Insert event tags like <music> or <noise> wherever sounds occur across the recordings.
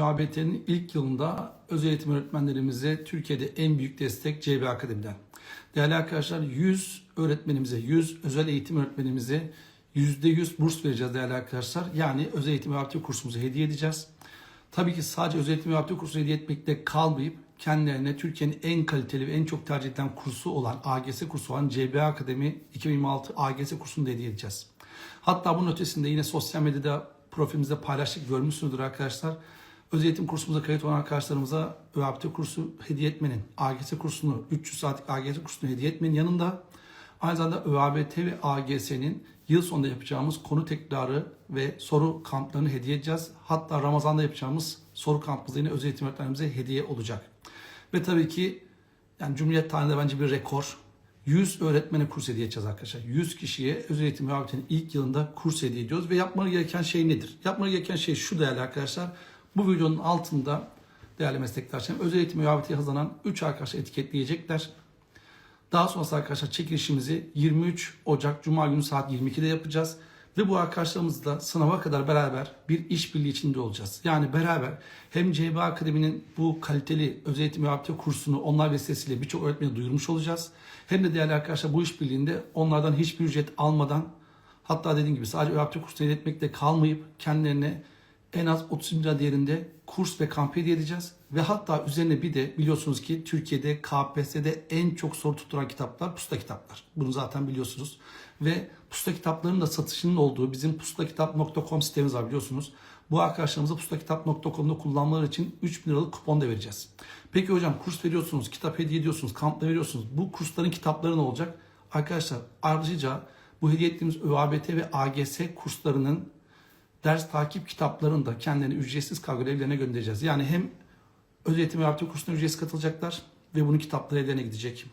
ÖABT'nin ilk yılında özel eğitim öğretmenlerimize Türkiye'de en büyük destek CB Akademi'den. Değerli arkadaşlar 100 öğretmenimize, 100 özel eğitim öğretmenimize %100 burs vereceğiz değerli arkadaşlar. Yani özel eğitim ÖABT kursumuzu hediye edeceğiz. Tabii ki sadece özel eğitim ÖABT kursu hediye etmekle kalmayıp kendilerine Türkiye'nin en kaliteli ve en çok tercih edilen kursu olan AGS kursu olan CB Akademi 2026 AGS kursunu da hediye edeceğiz. Hatta bunun ötesinde yine sosyal medyada profilimizde paylaştık görmüşsünüzdür arkadaşlar. Özel eğitim kursumuza kayıt olan arkadaşlarımıza ÖABT kursu hediye etmenin, AGS kursunu, 300 saatlik AGS kursunu hediye etmenin yanında aynı zamanda ÖABT ve AGS'nin yıl sonunda yapacağımız konu tekrarı ve soru kamplarını hediye edeceğiz. Hatta Ramazan'da yapacağımız soru kampımız yine özel eğitim öğretmenlerimize hediye olacak. Ve tabii ki yani Cumhuriyet tarihinde bence bir rekor. 100 öğretmene kurs hediye edeceğiz arkadaşlar. 100 kişiye özel eğitim ve ilk yılında kurs hediye ediyoruz. Ve yapmaları gereken şey nedir? Yapmaları gereken şey şu değerli arkadaşlar. Bu videonun altında değerli meslektaşlarım özel eğitim ve ÖABT'ye hazırlanan 3 arkadaş etiketleyecekler. Daha sonrası arkadaşlar çekilişimizi 23 Ocak Cuma günü saat 22'de yapacağız. Ve bu arkadaşlarımızla sınava kadar beraber bir işbirliği içinde olacağız. Yani beraber hem CB Akademi'nin bu kaliteli özel eğitim ve kursunu onlar vesilesiyle birçok öğretmene duyurmuş olacağız. Hem de değerli arkadaşlar bu işbirliğinde onlardan hiçbir ücret almadan hatta dediğim gibi sadece ÖABT kursunu etmekle kalmayıp kendilerine en az 30 bin lira değerinde kurs ve kamp hediye edeceğiz. Ve hatta üzerine bir de biliyorsunuz ki Türkiye'de KPSS'de en çok soru tutturan kitaplar pusta kitaplar. Bunu zaten biliyorsunuz. Ve pusta kitaplarının da satışının olduğu bizim pustakitap.com sitemiz var biliyorsunuz. Bu arkadaşlarımıza pustakitap.com'da kullanmaları için 3 bin liralık kupon da vereceğiz. Peki hocam kurs veriyorsunuz, kitap hediye ediyorsunuz, kampla veriyorsunuz. Bu kursların kitapları ne olacak? Arkadaşlar ayrıca bu hediye ettiğimiz ÖABT ve AGS kurslarının ders takip kitaplarını da kendilerine ücretsiz kargo evlerine göndereceğiz. Yani hem özel eğitim ve kursuna ücretsiz katılacaklar ve bunun kitapları evlerine gidecek.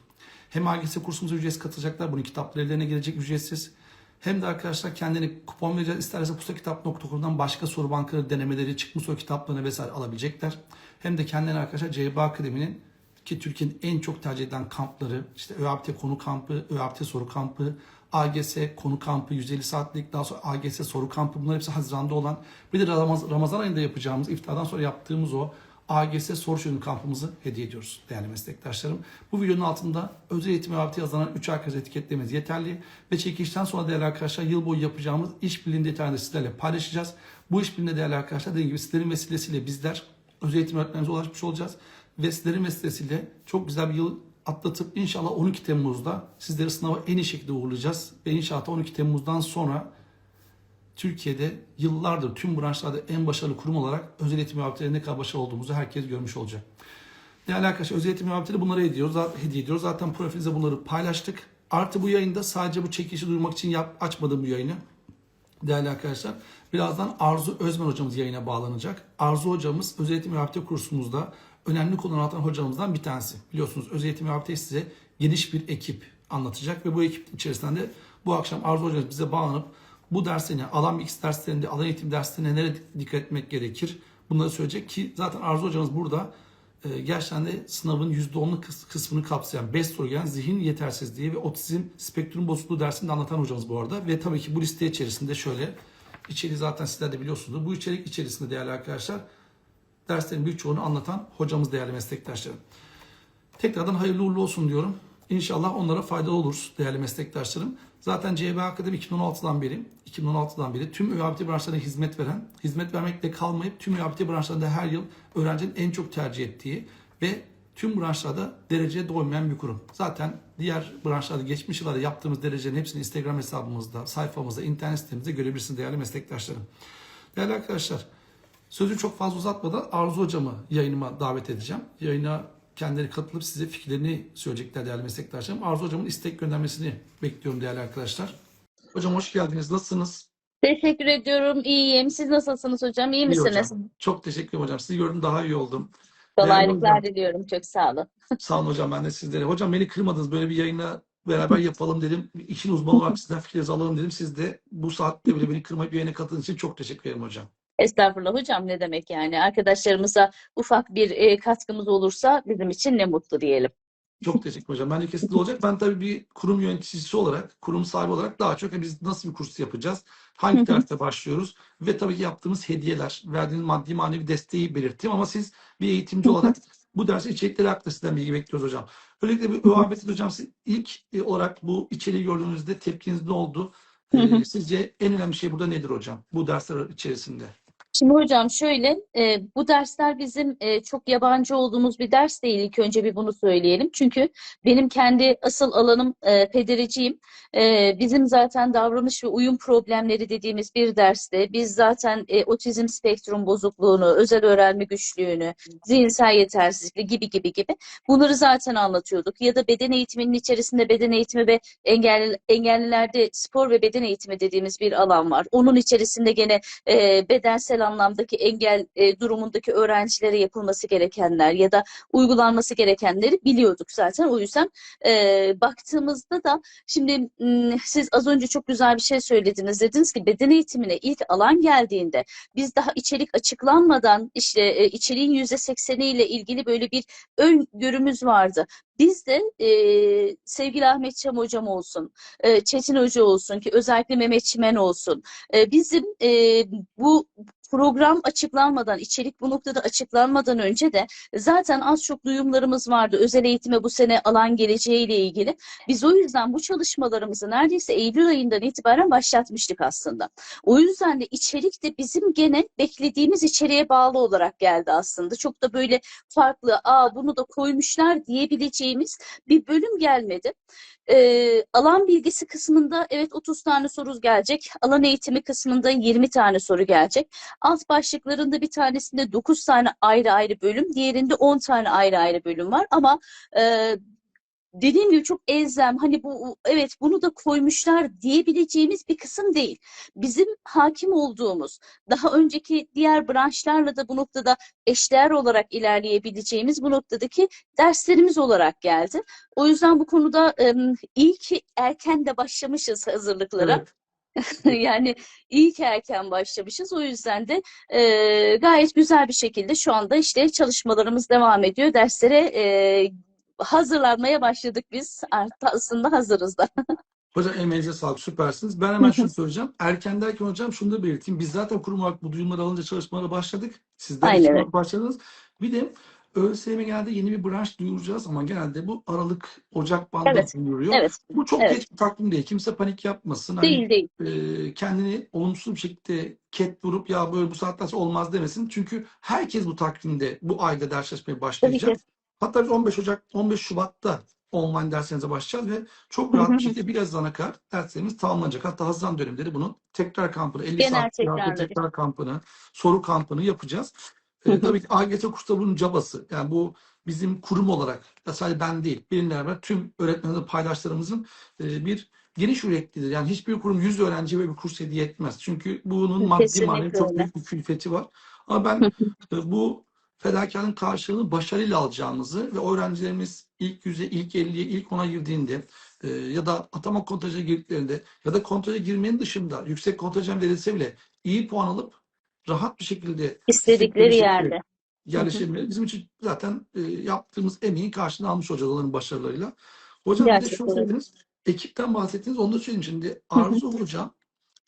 Hem AGS kursumuza ücretsiz katılacaklar, bunun kitapları evlerine gelecek ücretsiz. Hem de arkadaşlar kendini kupon vereceğiz. İsterse pustakitap.com'dan başka soru bankaları denemeleri, çıkmış soru kitaplarını vesaire alabilecekler. Hem de kendilerine arkadaşlar CB Akademi'nin ki Türkiye'nin en çok tercih edilen kampları, işte ÖABT konu kampı, ÖABT soru kampı, AGS konu kampı 150 saatlik, daha sonra AGS soru kampı bunlar hepsi Haziran'da olan. Bir de Ramaz- Ramazan ayında yapacağımız, iftardan sonra yaptığımız o AGS soru çözüm kampımızı hediye ediyoruz değerli meslektaşlarım. Bu videonun altında özel eğitim ve ABT yazılan 3 arkadaş etiketlememiz yeterli. Ve çekilişten sonra değerli arkadaşlar yıl boyu yapacağımız işbirliğini detaylarını sizlerle paylaşacağız. Bu işbirliğinde değerli arkadaşlar dediğim gibi sizlerin vesilesiyle bizler özel eğitim öğretmenimize ulaşmış olacağız. Ve sizlerin vesilesiyle çok güzel bir yıl atlatıp inşallah 12 Temmuz'da sizleri sınava en iyi şekilde uğurlayacağız. Ve inşallah 12 Temmuz'dan sonra Türkiye'de yıllardır tüm branşlarda en başarılı kurum olarak özel eğitim mühabbetleriyle ne kadar başarılı olduğumuzu herkes görmüş olacak. Değerli arkadaşlar özel eğitim mühabbetleri bunları ediyoruz. Hediye ediyoruz. Zaten profilimizde bunları paylaştık. Artı bu yayında sadece bu çekilişi duyurmak için yap, açmadım bu yayını. Değerli arkadaşlar birazdan Arzu Özmen hocamız yayına bağlanacak. Arzu hocamız özel eğitim mühabbeti kursumuzda önemli konu anlatan hocamızdan bir tanesi. Biliyorsunuz özel eğitim mühabbeti size geniş bir ekip anlatacak ve bu ekip içerisinde de bu akşam Arzu hocamız bize bağlanıp bu dersine, alan X derslerinde, alan eğitim derslerine nereye dikkat etmek gerekir? Bunları söyleyecek ki zaten Arzu hocamız burada e, gerçekten de sınavın %10'luk kıs- kısmını kapsayan 5 soru gelen zihin yetersizliği ve otizm spektrum bozukluğu dersini de anlatan hocamız bu arada. Ve tabii ki bu liste içerisinde şöyle, içeriği zaten sizler de biliyorsunuz. Bu içerik içerisinde değerli arkadaşlar derslerin birçoğunu anlatan hocamız değerli meslektaşlarım. Tekrardan hayırlı uğurlu olsun diyorum. İnşallah onlara faydalı oluruz değerli meslektaşlarım. Zaten CB Akademi 2016'dan beri, 2016'dan beri tüm ÖABT branşlarına hizmet veren, hizmet vermekle kalmayıp tüm ÖABT branşlarında her yıl öğrencinin en çok tercih ettiği ve tüm branşlarda dereceye doymayan bir kurum. Zaten diğer branşlarda geçmiş yıllarda yaptığımız derecelerin hepsini Instagram hesabımızda, sayfamızda, internet sitemizde görebilirsiniz değerli meslektaşlarım. Değerli arkadaşlar, Sözü çok fazla uzatmadan Arzu hocamı yayınıma davet edeceğim. Yayına kendileri katılıp size fikirlerini söyleyecekler değerli meslektaşlarım. Arzu hocamın istek göndermesini bekliyorum değerli arkadaşlar. Hocam hoş geldiniz. Nasılsınız? Teşekkür ediyorum. İyiyim. Siz nasılsınız hocam? İyi İyi misiniz? hocam. Çok teşekkür ederim hocam. Sizi gördüm daha iyi oldum. Kolaylıklar diliyorum. Çok sağ olun. <laughs> Sağ olun hocam ben de sizlere. Hocam beni kırmadınız. Böyle bir yayına beraber yapalım dedim. İşin uzmanı olarak sizden fikirlerinizi alalım dedim. Siz de bu saatte bile beni kırmayıp yayına katıldığınız için çok teşekkür ederim hocam. Estağfurullah hocam ne demek yani. Arkadaşlarımıza ufak bir e, katkımız olursa bizim için ne mutlu diyelim. Çok teşekkür hocam. Bence kesinlikle olacak. Ben tabii bir kurum yöneticisi olarak, kurum sahibi olarak daha çok "E, biz nasıl bir kurs yapacağız? Hangi derste başlıyoruz? Ve tabii ki yaptığımız hediyeler, verdiğiniz maddi manevi desteği belirttim ama siz bir eğitimci olarak bu dersin içerikleri hakkında sizden bilgi bekliyoruz hocam. Özellikle bir. Öğretmen hocam siz ilk e, olarak bu içeriği gördüğünüzde tepkiniz ne oldu? Ee, sizce en önemli şey burada nedir hocam? Bu dersler içerisinde. Şimdi hocam şöyle, e, bu dersler bizim e, çok yabancı olduğumuz bir ders değil. İlk önce bir bunu söyleyelim. Çünkü benim kendi asıl alanım e, pedericiyim. E, bizim zaten davranış ve uyum problemleri dediğimiz bir derste biz zaten e, otizm spektrum bozukluğunu, özel öğrenme güçlüğünü, zihinsel yetersizlik gibi gibi gibi bunları zaten anlatıyorduk. Ya da beden eğitiminin içerisinde beden eğitimi ve engelli, engellilerde spor ve beden eğitimi dediğimiz bir alan var. Onun içerisinde gene e, bedensel anlamdaki engel e, durumundaki öğrencilere yapılması gerekenler ya da uygulanması gerekenleri biliyorduk zaten. O yüzden e, baktığımızda da şimdi siz az önce çok güzel bir şey söylediniz. Dediniz ki beden eğitimine ilk alan geldiğinde biz daha içerik açıklanmadan işte e, içeriğin yüzde sekseniyle ilgili böyle bir öngörümüz vardı. Biz de e, sevgili Ahmet Çam hocam olsun, e, Çetin Hoca olsun ki özellikle Mehmet Çimen olsun. E, bizim e, bu program açıklanmadan, içerik bu noktada açıklanmadan önce de zaten az çok duyumlarımız vardı. Özel eğitime bu sene alan geleceğiyle ilgili. Biz o yüzden bu çalışmalarımızı neredeyse Eylül ayından itibaren başlatmıştık aslında. O yüzden de içerik de bizim gene beklediğimiz içeriğe bağlı olarak geldi aslında. Çok da böyle farklı, aa bunu da koymuşlar diyebileceğimiz bir bölüm gelmedi. Ee, alan bilgisi kısmında evet 30 tane soru gelecek. Alan eğitimi kısmında 20 tane soru gelecek. Alt başlıklarında bir tanesinde 9 tane ayrı ayrı bölüm, diğerinde 10 tane ayrı ayrı bölüm var. Ama e, dediğim gibi çok elzem hani bu evet bunu da koymuşlar diyebileceğimiz bir kısım değil. Bizim hakim olduğumuz daha önceki diğer branşlarla da bu noktada eşdeğer olarak ilerleyebileceğimiz bu noktadaki derslerimiz olarak geldi. O yüzden bu konuda iyi ki erken de başlamışız hazırlıklara. Evet. <laughs> Yani iyi ki erken başlamışız. O yüzden de e, gayet güzel bir şekilde şu anda işte çalışmalarımız devam ediyor. Derslere e, hazırlanmaya başladık biz. Aslında hazırız da. <laughs> Hocam emeğinize sağlık, süpersiniz. Ben hemen şunu <laughs> söyleyeceğim. Erken derken hocam şunu da belirteyim. Biz zaten kurum olarak bu duyumları alınca çalışmalara başladık. Aynen için öyle. başladınız. Bir de ÖSYM genelde yeni bir branş duyuracağız ama genelde bu Aralık, Ocak bandında Evet, duyuruyor. evet, Bu çok evet. geç bir takvim değil. Kimse panik yapmasın. Hani Değil değil. e, kendini olumsuz bir şekilde ket vurup ya böyle bu saatten sonra olmaz demesin. Çünkü herkes bu takvimde bu ayda ders çalışmaya Tabii başlayacak. Hatta biz 15 Ocak, 15 Şubat'ta online derslerinize başlayacağız ve çok rahat bir şekilde bir Haziran'a kadar derslerimiz tamamlanacak. Hatta Haziran dönemleri bunun tekrar kampını, 50 Genel saat tekrar kampını, soru kampını yapacağız. Hı. tabii ki AGS kursları bunun cabası. Yani bu bizim kurum olarak, ya sadece ben değil, benimle beraber tüm öğretmenlerin paydaşlarımızın e, bir geniş yüreklidir. Yani hiçbir kurum 100 öğrenciye böyle bir kurs hediye etmez. Çünkü bunun maddi manevi çok büyük bir külfeti var. Ama ben e, bu fedakarlığın karşılığını başarıyla alacağımızı ve öğrencilerimiz ilk yüze, ilk 50'ye, ilk 10'a girdiğinde e, ya da atama kontajına girdiklerinde ya da kontaja girmenin dışında yüksek kontajan verilse bile iyi puan alıp rahat bir şekilde bir İstedikleri şekilde yerde. Yerleşebilmeleri bizim için zaten e, yaptığımız emeğin karşılığını almış olacağız onların başarılarıyla. Hocam bir de şunu Gerçekten öyle. söylediniz, ekipten bahsettiniz, onu da söyleyeyim şimdi. Arzu <laughs> Hocam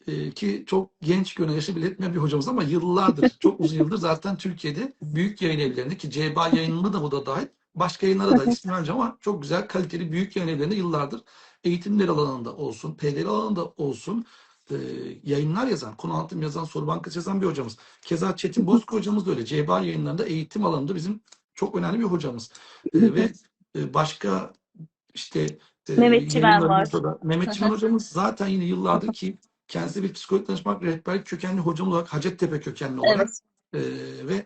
e, ki çok genç görünen yaşı bile etmeyen bir hocamız ama yıllardır, çok uzun yıldır zaten Türkiye'de büyük yayın evlerinde ki CBA yayınında da bu da dahil, başka yayınlara da ismini vereceğim ama çok güzel kaliteli büyük yayın evlerinde yıllardır eğitimler alanında olsun, PDR alanında olsun e, yayınlar yazan, konu anlatım yazan, soru bankası yazan bir hocamız. Keza Çetin Bozkır hocamız da öyle. CBA yayınlarında eğitim alanında bizim çok önemli bir hocamız. E, ve e, başka işte e, Mehmet Çimen var. da Mehmet Çimen hocamız zaten yine yıllardır ki kendisi bir psikolojik danışmanlık rehberlik kökenli hocam olarak Hacettepe kökenli olarak Evet. e, ve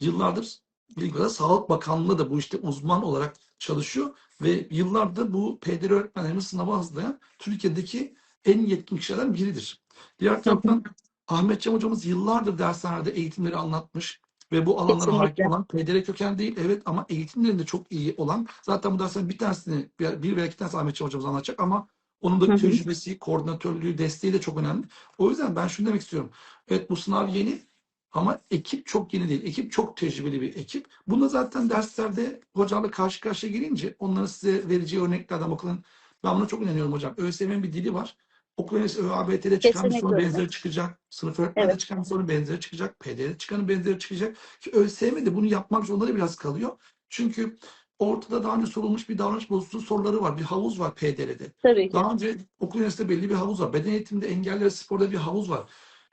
yıllardır bilgiler Sağlık Bakanlığı da bu işte uzman olarak çalışıyor ve yıllardır bu PDR öğretmenlerimiz sınava hazırlayan Türkiye'deki en yetkin kişilerden biridir. Diğer taraftan Ahmet Cem hocamız yıllardır dershanede eğitimleri anlatmış ve bu alanlara hakim olan PDR köken değil evet ama eğitimlerinde çok iyi olan zaten bu derslerin bir tanesini bir, veya iki tanesi Ahmet Cem hocamız anlatacak ama onun da tecrübesi, koordinatörlüğü, desteği de çok önemli. O yüzden ben şunu demek istiyorum. Evet bu sınav yeni Ama ekip çok yeni değil. Ekip çok tecrübeli bir ekip. Bunda zaten derslerde hocalarla karşı karşıya gelince onların size vereceği örneklerden bakın. Ben buna çok inanıyorum hocam. ÖSYM'nin bir dili var. Öncesi ÖABT'de çıkan bir sorun öyle. benzeri çıkacak. Sınıf öğretmende Evet. çıkan bir sorun benzeri çıkacak. PD'de çıkanın benzeri çıkacak. Ki ÖSYM de bunu yapmak zorunda biraz kalıyor. Çünkü ortada daha önce sorulmuş bir davranış bozukluğu soruları var. Bir havuz var PD'de. Tabii ki. Daha önce okul yönetiminde belli bir havuz var. Beden eğitiminde engelliler sporda bir havuz var.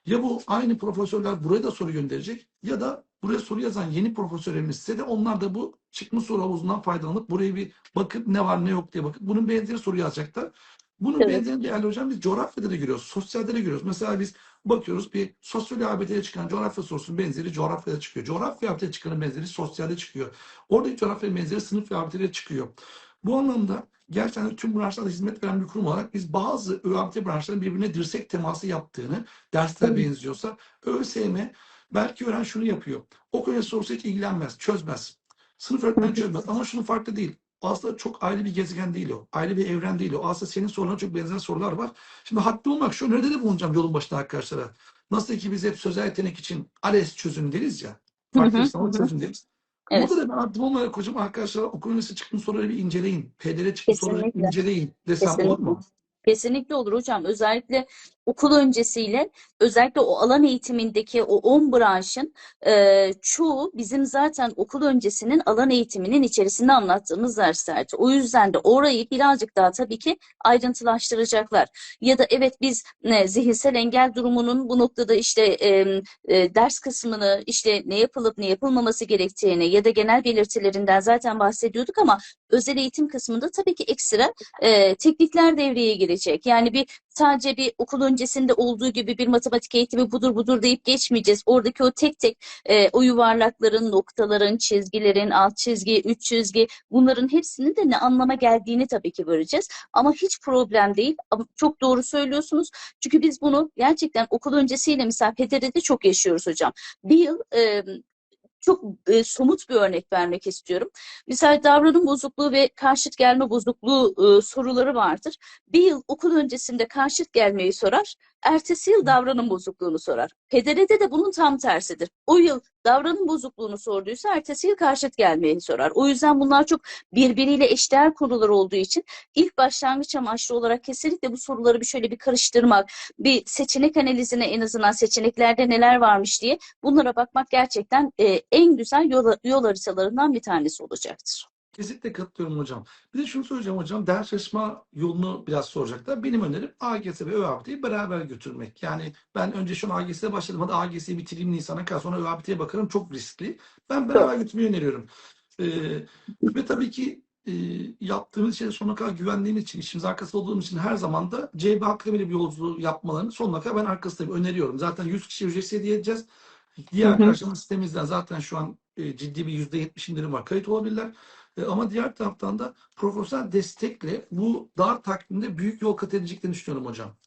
Ya bu aynı profesörler buraya da soru gönderecek ya da buraya soru yazan yeni profesörlerimiz size de onlar da bu çıkmış soru havuzundan faydalanıp buraya bir bakıp ne var ne yok diye bakıp bunun benzeri soru yazacaklar. Bunun Evet. benzerini değerli hocam biz coğrafyada da görüyoruz, sosyalde de görüyoruz. Mesela biz bakıyoruz bir sosyal ABD'ye çıkan coğrafya sorusunun benzeri coğrafyada çıkıyor. Coğrafya ABD'ye çıkanın benzeri sosyalde çıkıyor. Oradaki coğrafya benzeri sınıf ve ABD'de çıkıyor. Bu anlamda gerçekten tüm branşlarda hizmet veren bir kurum olarak biz bazı ÖABT branşlarının birbirine dirsek teması yaptığını, dersler benziyorsa ÖSYM belki öğren şunu yapıyor. Öncesi sorusu hiç ilgilenmez, çözmez. Sınıf öğretmeni çözmez ama şunun farklı değil. Aslında çok ayrı bir gezegen değil o. Ayrı bir evren değil o. Aslında senin sorununa çok benzer sorular var. Şimdi haklı olmak şu öneride de bulunacağım yolun başında arkadaşlara. Nasıl ki biz hep sözel yetenek için ALES çözüm deriz ya. Farklı çözüm deriz. Evet. Burada da ben haklı olmayarak hocam arkadaşlar okul öncesi çıkmış soruları bir inceleyin. PDR çıkmış soruları inceleyin desem olur Kesinlikle. mu? Kesinlikle olur hocam. Özellikle okul öncesiyle özellikle o alan eğitimindeki o 10 branşın e, çoğu bizim zaten okul öncesinin alan eğitiminin içerisinde anlattığımız derslerdi. O yüzden de orayı birazcık daha tabii ki ayrıntılaştıracaklar. Ya da evet biz ne, zihinsel engel durumunun bu noktada işte e, e, ders kısmını işte ne yapılıp ne yapılmaması gerektiğini ya da genel belirtilerinden zaten bahsediyorduk ama özel eğitim kısmında tabii ki ekstra e, teknikler devreye girecek. Yani bir sadece bir okul öncesinde olduğu gibi bir matematik eğitimi budur budur deyip geçmeyeceğiz. Oradaki o tek tek e, o yuvarlakların, noktaların, çizgilerin, alt çizgi, üç çizgi bunların hepsinin de ne anlama geldiğini tabii ki göreceğiz. Ama hiç problem değil. Çok doğru söylüyorsunuz. Çünkü biz bunu gerçekten okul öncesiyle mesela PDR'de çok yaşıyoruz hocam. Bir yıl e, çok e, somut bir örnek vermek istiyorum. Mesela davranım bozukluğu ve karşıt gelme bozukluğu e, soruları vardır. Bir yıl okul öncesinde karşıt gelmeyi sorar, ertesi yıl davranım bozukluğunu sorar. PDR'de de bunun tam tersidir. O yıl davranım bozukluğunu sorduysa ertesi yıl karşıt gelmeyi sorar. O yüzden bunlar çok birbiriyle eşdeğer konular olduğu için ilk başlangıç amaçlı olarak kesinlikle bu soruları bir şöyle bir karıştırmak, bir seçenek analizine en azından seçeneklerde neler varmış diye bunlara bakmak gerçekten e, en güzel yol, yol haritalarından bir tanesi olacaktır. Kesinlikle katılıyorum hocam. Bir de şunu söyleyeceğim hocam. Ders çalışma yolunu biraz soracaklar. Benim önerim AGS ve ÖABT'yi beraber götürmek. Yani ben önce şu an AGS'ye başladım. Hadi AGS'yi bitireyim Nisan'a kadar sonra ÖABT'ye bakarım. Çok riskli. Ben beraber götürmeyi öneriyorum. Ee, ve tabii ki e, yaptığımız şey sonuna kadar güvendiğimiz için, işimiz arkasında olduğumuz için her zaman da CB Akademi'yle bir yolculuğu yapmalarını sonuna kadar ben arkasındayım. Öneriyorum. Zaten 100 kişi ücretsiz hediye edeceğiz. Diğer arkadaşlarımız sitemizden zaten şu an e, ciddi bir %70 indirim var. Kayıt olabilirler. E, Ama diğer taraftan da profesyonel destekle bu dar takvimde büyük yol kat edeceklerini düşünüyorum hocam.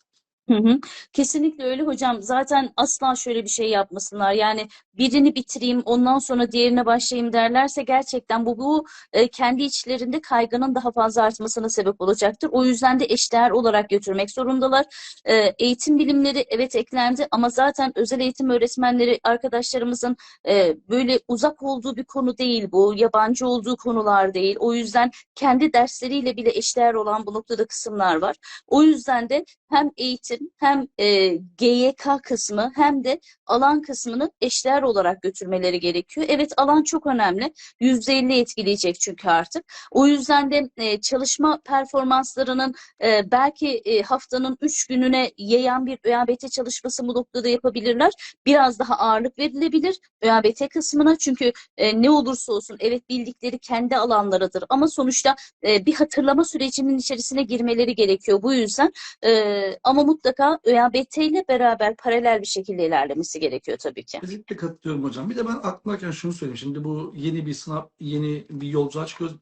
Hı hı. Kesinlikle öyle hocam. Zaten asla şöyle bir şey yapmasınlar. Yani birini bitireyim, ondan sonra diğerine başlayayım derlerse gerçekten bu bu e, kendi içlerinde kaygının daha fazla artmasına sebep olacaktır. O yüzden de eşdeğer olarak götürmek zorundalar. E, eğitim bilimleri evet eklendi ama zaten özel eğitim öğretmenleri arkadaşlarımızın e, böyle uzak olduğu bir konu değil bu. Yabancı olduğu konular değil. O yüzden kendi dersleriyle bile eşdeğer olan bu noktada kısımlar var. O yüzden de hem eğitim hem e, GYK kısmı hem de alan kısmını eşdeğer olarak götürmeleri gerekiyor. Evet alan çok önemli. %50 etkileyecek çünkü artık. O yüzden de e, çalışma performanslarının e, belki e, haftanın 3 gününe yayan bir ÖABT çalışması bu noktada yapabilirler. Biraz daha ağırlık verilebilir ÖABT kısmına çünkü e, ne olursa olsun evet bildikleri kendi alanlarıdır ama sonuçta e, bir hatırlama sürecinin içerisine girmeleri gerekiyor. Bu yüzden e, ama mutlaka ÖABT ile beraber paralel bir şekilde ilerlemesi gerekiyor tabii ki. Kesinlikle katılıyorum hocam. Bir de ben aklımdayken şunu söyleyeyim. Şimdi bu yeni bir sınav, yeni bir yolculuğa çıkıyoruz.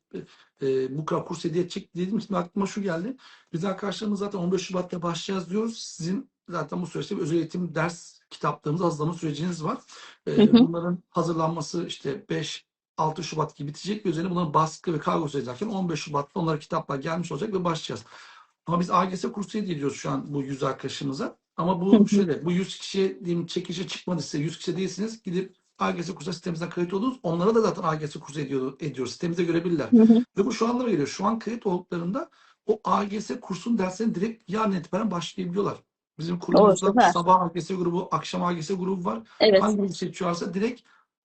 E, bu kadar kurs hediye edecek dediğim için aklıma şu geldi. Biz arkadaşlarımız zaten 15 Şubat'ta başlayacağız diyoruz. Sizin zaten bu süreçte bir özel eğitim ders kitaplarımızı hazırlama süreciniz var. E, Hı hı. bunların hazırlanması işte 5 6 Şubat gibi bitecek ve üzerine bunların baskı ve kargo süreci derken 15 Şubat'ta onlara kitaplar gelmiş olacak ve başlayacağız. Ama biz AGS kursu hediye ediyoruz şu an bu yüz arkadaşımıza. Ama bu şöyle, bu 100 kişi diyeyim çekişe çıkmadı size, 100 kişi değilsiniz. Gidip AGS kursa sitemizden kayıt oldunuz. Onlara da zaten AGS kursu ediyor, ediyor. Sitemizde görebilirler. Hı hı. Ve bu şu anlama geliyor. Şu an kayıt olduklarında o AGS kursun derslerine direkt yarın itibaren başlayabiliyorlar. Bizim kurumumuzda sabah AGS grubu, akşam AGS grubu var. Evet. Hangi seçiyorsa direkt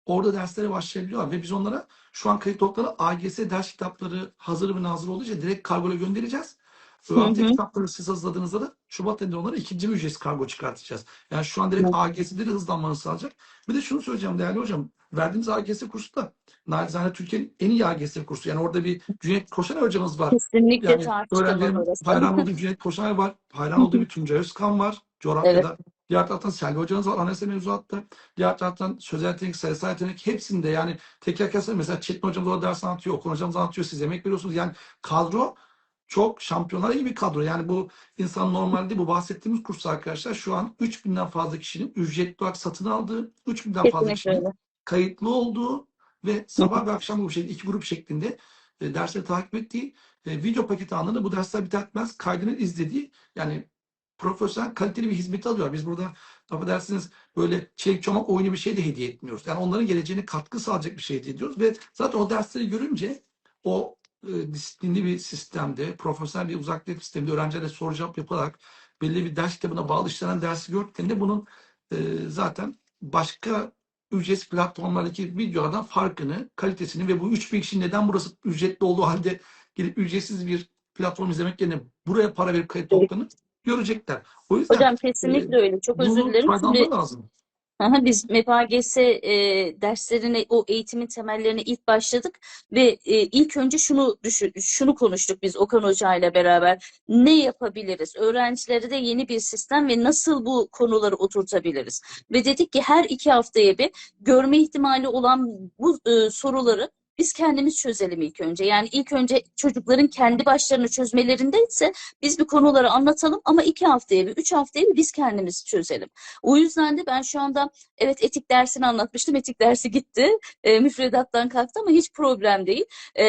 orada derslere başlayabiliyorlar. Ve biz onlara şu an kayıt oldukları AGS ders kitapları hazır ve nazır olduğu için direkt kargoyla göndereceğiz. Hı ÖAT hı. kitapları siz hazırladığınızda da Şubat ayında onlara ikinci bir ücretsiz kargo çıkartacağız. Yani şu an direkt Evet. AGS'de de hızlanmanı sağlayacak. Bir de şunu söyleyeceğim değerli hocam. Verdiğimiz AGS kursu da naçizane Türkiye'nin en iyi AGS kursu. Yani orada bir Cüneyt Koşan hocamız var. Kesinlikle Yani öğrencilerim orası. hayran olduğu Cüneyt Koşan var. Hayran olduğu bir Tuncay Özkan var. Coğrafyada. Diğer taraftan Selvi hocamız var. Anayasa mevzuatta. Diğer taraftan sözel yetenek, sayısal yetenek hepsinde yani teker teker mesela Çetin hocamız orada ders anlatıyor. Okan hocamız anlatıyor. Siz emek veriyorsunuz. Yani kadro çok şampiyonlar gibi bir kadro. Yani bu insan normalde bu bahsettiğimiz kurs arkadaşlar şu an 3000'den fazla kişinin ücretli olarak satın aldığı, 3000'den fazla kişinin öyle. kayıtlı olduğu ve sabah ve akşam bu şekilde iki grup şeklinde e, dersleri takip ettiği e, video paketi anında bu dersler biter kaydını izlediği yani profesyonel kaliteli bir hizmeti alıyor. Biz burada affedersiniz böyle çelik çomak oyunu bir şey de hediye etmiyoruz. Yani onların geleceğine katkı sağlayacak bir şey hediye ediyoruz ve zaten o dersleri görünce o e, disiplinli bir sistemde, profesyonel bir uzak eğitim sisteminde öğrencilere soru cevap yaparak belli bir ders kitabına bağlı işlenen dersi gördüklerinde bunun e, zaten başka ücretsiz platformlardaki videolardan farkını, kalitesini ve bu 3000 kişi neden burası ücretli olduğu halde gelip ücretsiz bir platform izlemek yerine buraya para verip kayıt olduklarını görecekler. O yüzden Hocam kesinlikle öyle. Çok özür bunu dilerim. Şimdi lazım. Biz MPAGS e, derslerine, o eğitimin temellerine ilk başladık ve e, ilk önce şunu düşün, şunu konuştuk biz Okan Hoca ile beraber. Ne yapabiliriz? Öğrencilere de yeni bir sistem ve nasıl bu konuları oturtabiliriz? Ve dedik ki her iki haftaya bir görme ihtimali olan bu e, soruları biz kendimiz çözelim ilk önce. Yani ilk önce çocukların kendi başlarına çözmelerinde ise biz bir konuları anlatalım ama iki haftaya bir, üç haftaya bir biz kendimiz çözelim. O yüzden de ben şu anda evet etik dersini anlatmıştım. Etik dersi gitti. E, müfredattan kalktı ama hiç problem değil. E,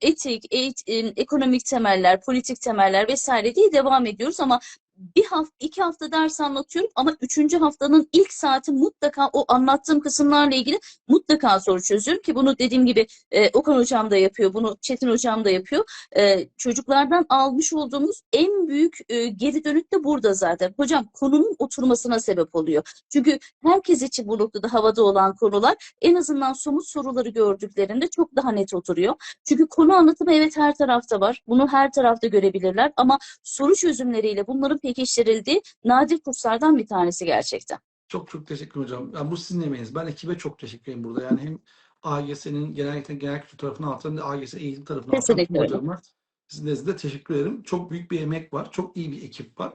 etik, eğit- e, ekonomik temeller, politik temeller vesaire diye devam ediyoruz ama bir hafta, iki hafta ders anlatıyorum ama üçüncü haftanın ilk saati mutlaka o anlattığım kısımlarla ilgili mutlaka soru çözüyorum ki bunu dediğim gibi e, Okan Hocam da yapıyor, bunu Çetin Hocam da yapıyor. E, çocuklardan almış olduğumuz en büyük e, geri dönüt de burada zaten. Hocam konunun oturmasına sebep oluyor. Çünkü herkes için bu noktada havada olan konular en azından somut soruları gördüklerinde çok daha net oturuyor. Çünkü konu anlatımı evet her tarafta var. Bunu her tarafta görebilirler ama soru çözümleriyle bunların pekiştirildiği nadir kurslardan bir tanesi gerçekten. Çok çok teşekkür hocam. Yani bu sizin emeğiniz. Ben ekibe çok teşekkür ederim burada. Yani hem AGS'nin genel eğitim genel kültür tarafına anlatan hem de AGS eğitim tarafına anlatan Kesinlikle tüm öyle. hocamlar. Sizin nezdinde teşekkür ederim. Çok büyük bir emek var. Çok iyi bir ekip var.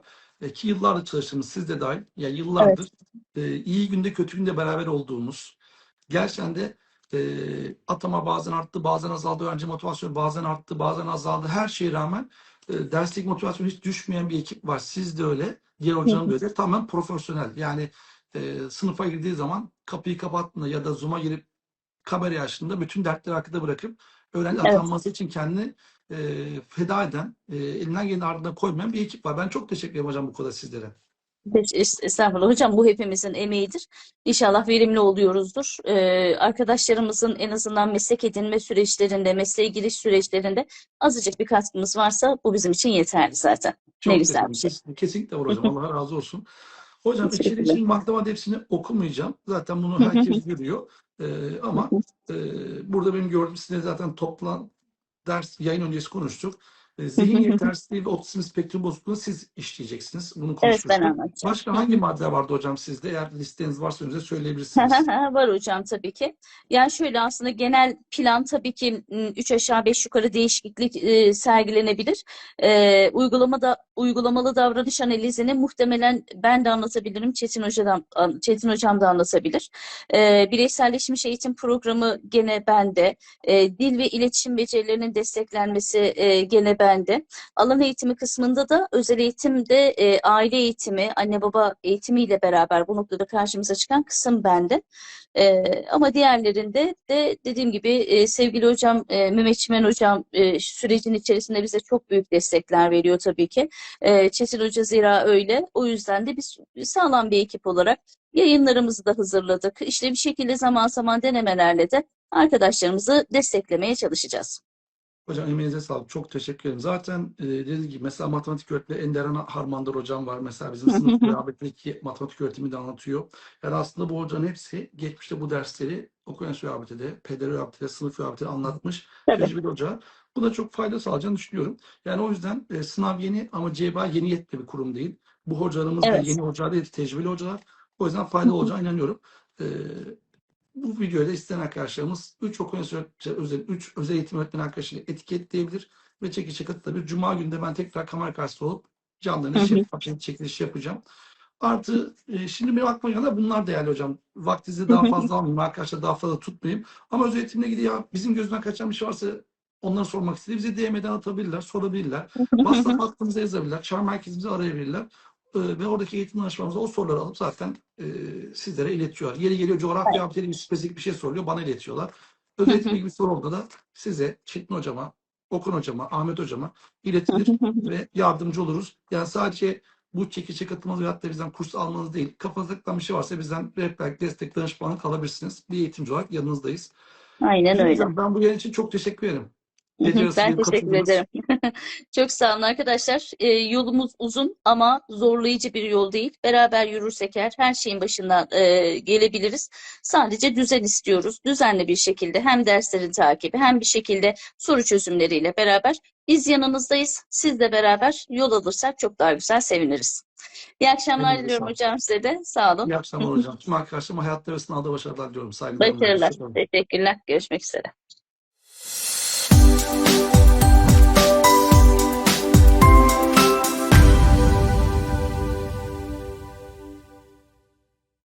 Ki yıllardır çalıştığımız siz de dahil. Ya yıllardır e, iyi günde kötü günde beraber olduğumuz gerçekten de e, atama bazen arttı, bazen azaldı. Öğrenci motivasyonu bazen arttı, bazen azaldı. Her şeye rağmen e, derslik motivasyonu hiç düşmeyen bir ekip var. Siz de öyle. Diğer hocanın da öyle. Tamamen profesyonel. Yani e, sınıfa girdiği zaman kapıyı kapattığında ya da Zoom'a girip kamerayı açtığında bütün dertleri arkada bırakıp öğrenci Evet. atanması için kendini e, feda eden, e, elinden geleni ardına koymayan bir ekip var. Ben çok teşekkür ederim hocam bu konuda sizlere. Estağfurullah. Hocam bu hepimizin emeğidir. İnşallah verimli oluyoruzdur. Ee, arkadaşlarımızın en azından meslek edinme süreçlerinde, mesleğe giriş süreçlerinde azıcık bir katkımız varsa bu bizim için yeterli zaten. Çok Ne güzel bir şey. Kesinlikle var hocam. Allah razı olsun. Hocam içeri için madde madde hepsini okumayacağım. Zaten bunu herkes görüyor. Ee, ama e, burada benim gördüğüm sizinle zaten toplan ders yayın öncesi konuştuk. Ee, zihin yetersizliği ve otizm spektrum bozukluğunu siz işleyeceksiniz. Bunu Evet ben konuşmuştuk. anlatacağım. Başka hangi madde vardı hocam sizde? Eğer listeniz varsa önünüze söyleyebilirsiniz. <laughs> Var hocam tabii ki. Yani şöyle aslında genel plan tabii ki 3 aşağı 5 yukarı değişiklik e, sergilenebilir. E, uygulamada uygulamalı davranış analizini muhtemelen ben de anlatabilirim. Çetin Hoca'dan Çetin Hocam da anlatabilir. E, bireyselleşmiş eğitim programı gene bende. E, dil ve iletişim becerilerinin desteklenmesi e, gene bende. Bende. Alan eğitimi kısmında da özel eğitimde e, aile eğitimi, anne baba eğitimiyle beraber bu noktada karşımıza çıkan kısım bende. E, ama diğerlerinde de dediğim gibi e, sevgili hocam e, Mehmet hocam e, sürecin içerisinde bize çok büyük destekler veriyor tabii ki. E, Çetin Hoca zira öyle. O yüzden de biz sağlam bir ekip olarak yayınlarımızı da hazırladık. İşte bir şekilde zaman zaman denemelerle de arkadaşlarımızı desteklemeye çalışacağız. Hocam emeğinize sağlık. Çok teşekkür ederim. Zaten e, dediğim gibi mesela matematik öğretmeni Enderen Harmandar hocam var. Mesela bizim <laughs> sınıf rehabetindeki matematik öğretimi de anlatıyor. Yani aslında bu hocanın hepsi geçmişte bu dersleri okuyun rehabetede, peder rehabetede, sınıf rehabetede anlatmış. Tabii. Tecrübeli hoca. Bu da çok fayda sağlayacağını düşünüyorum. Yani o yüzden e, sınav yeni ama CBA yeni yetme bir kurum değil. Bu hocalarımız Evet. da yeni hocalar değil, tecrübeli hocalar. O yüzden faydalı olacağına inanıyorum. E, bu videoyu da isteyen arkadaşlarımız 3 okul özel, özel, 3 özel eğitim öğretmeni arkadaşıyla etiketleyebilir ve çekişe katılabilir. Cuma günü de ben tekrar kamera karşısında olup canlı Hı ne hı. şeffaf çekiliş yapacağım. Artı e, şimdi benim aklıma gelen bunlar değerli hocam. Vaktinizi daha fazla almayayım arkadaşlar daha fazla tutmayayım. Ama özel eğitimle ilgili ya bizim gözünden kaçan bir şey varsa onları sormak istediği bize DM'den atabilirler, sorabilirler. WhatsApp hattımıza yazabilirler, çağrı merkezimizi arayabilirler. Ee, ve oradaki eğitim danışmanımıza o soruları alıp zaten e, sizlere iletiyorlar. Yeri geliyor coğrafya evet. bir spesifik bir şey soruluyor, bana iletiyorlar. Özel eğitimle ilgili bir soru olduğunda da size, Çetin hocama, Okun hocama, Ahmet hocama iletilir <laughs> ve yardımcı oluruz. Yani sadece bu çekişe katılmanız veyahut da bizden kurs almanız değil. Kafanızda takılan bir şey varsa bizden rehberlik, destek, danışmanlık alabilirsiniz. Bir eğitimci olarak yanınızdayız. Aynen öyle. Hocam, Ben bu yayın için çok teşekkür ederim. Arası Ben teşekkür ederim. <laughs> Çok sağ olun arkadaşlar. Ee, yolumuz uzun ama zorlayıcı bir yol değil. Beraber yürürsek eğer her şeyin başından e, gelebiliriz. Sadece düzen istiyoruz. Düzenli bir şekilde hem derslerin takibi hem bir şekilde soru çözümleriyle beraber biz yanınızdayız. Sizle beraber yol alırsak çok daha güzel seviniriz. İyi akşamlar Elinize diliyorum hocam size de. Sağ olun. İyi akşamlar hocam. <laughs> Tüm arkadaşlarıma hayatta ve sınavda başarılar diliyorum. Saygılarımla. Başarılar. Teşekkürler. Görüşmek üzere. you